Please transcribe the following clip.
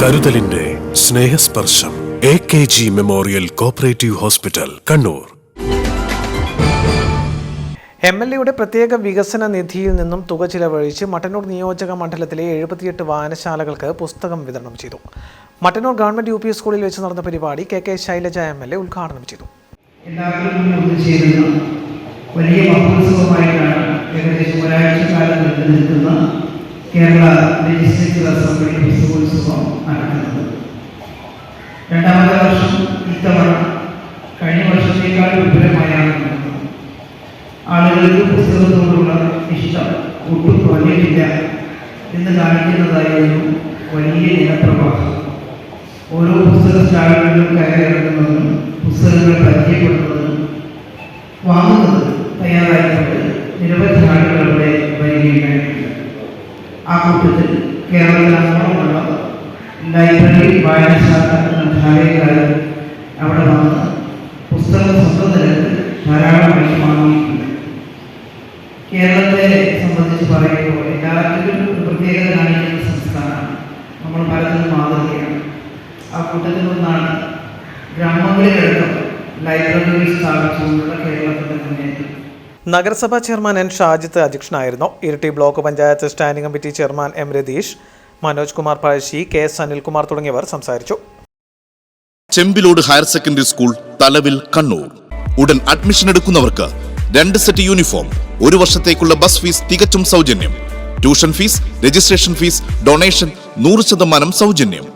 കരുതലിന്റെ Snehasparsham A K G memorial cooperative hospital Kannur. M L എയുടെ പ്രത്യേക വികസന നിധിയിൽ നിന്നും തുക ചിലവഴിച്ച് മട്ടന്നൂർ നിയോജക മണ്ഡലത്തിലെ എഴുപത്തിയെട്ട് വായനശാലകൾക്ക് പുസ്തകം വിതരണം ചെയ്തു. മട്ടന്നൂർ ഗവൺമെന്റ് യു പി സ്കൂളിൽ വെച്ച് നടന്ന പരിപാടി K K Shailaja M L A ഉദ്ഘാടനം ചെയ്തു. വലിയ മഹോത്സവമായിട്ടാണ് ഏകദേശം ഒരാഴ്ച കാലം നീണ്ടു നിൽക്കുന്ന കേരള ലെജിസ്ലേച്ചർ അസംബ്ലി പുസ്തകോത്സവം വർഷം ഇത്തവണ കഴിഞ്ഞ വർഷത്തേക്കാൾ വിപുലമായാണ്. ആളുകൾക്ക് പുസ്തകത്തോടുള്ള ഇഷ്ടം ഒട്ടും കുറഞ്ഞിട്ടില്ല എന്ന് കാണിക്കുന്നതായിരുന്നു വലിയ ജനപ്രവാഹം ഓരോ പുസ്തക സ്റ്റാളുകളിലും കയറിയിറങ്ങുന്നതും പുസ്തകങ്ങൾ പരിചയപ്പെടുന്നതും വാങ്ങുന്നത് തയ്യാറായിക്കൊണ്ട് നിരവധി ആളുകളുടെ വരികയുണ്ടായിട്ടുണ്ട്. ആ കൂട്ടത്തിൽ കേരളത്തിലങ്ങോളമുള്ള ലൈബ്രറി വായനശാല ഗ്രന്ഥാലയക്കാർ അവിടെ വന്ന് പുസ്തക സ്വന്തം ധാരാളം വാങ്ങിയിട്ടുണ്ട്. കേരളത്തെ സംബന്ധിച്ച് പറയുമ്പോൾ എല്ലാത്തിലും ഒരു പ്രത്യേകത കാണിക്കുന്ന സംസ്ഥാനമാണ്. നമ്മൾ പലതും മാതൃകയാണ്. ആ കൂട്ടത്തിൽ നിന്നാണ് ഗ്രാമങ്ങളിലടക്കം ലൈബ്രറി സ്ഥാപിച്ചുകൊണ്ടുള്ള കേരളത്തിന്റെ മുന്നേറ്റം. നഗരസഭാ ചെയർമാൻ എൻ ഷാജിത്ത് അധ്യക്ഷനായിരുന്നു. Iritty block panchayat standing committee chairman M Ratheesh Manoj Kumar Pazhassi K S Anilkumar തുടങ്ങിയവർ സംസാരിച്ചു. Chembilode higher secondary school Thalavil Kannur. ഉടൻ അഡ്മിഷൻ എടുക്കുന്നവർക്ക് രണ്ട് സെറ്റ് യൂണിഫോം ഒരു വർഷത്തേക്കുള്ള ബസ് ഫീസ് തികച്ചും സൗജന്യം. Tuition fees registration fees donation നൂറ് ശതമാനം സൗജന്യം.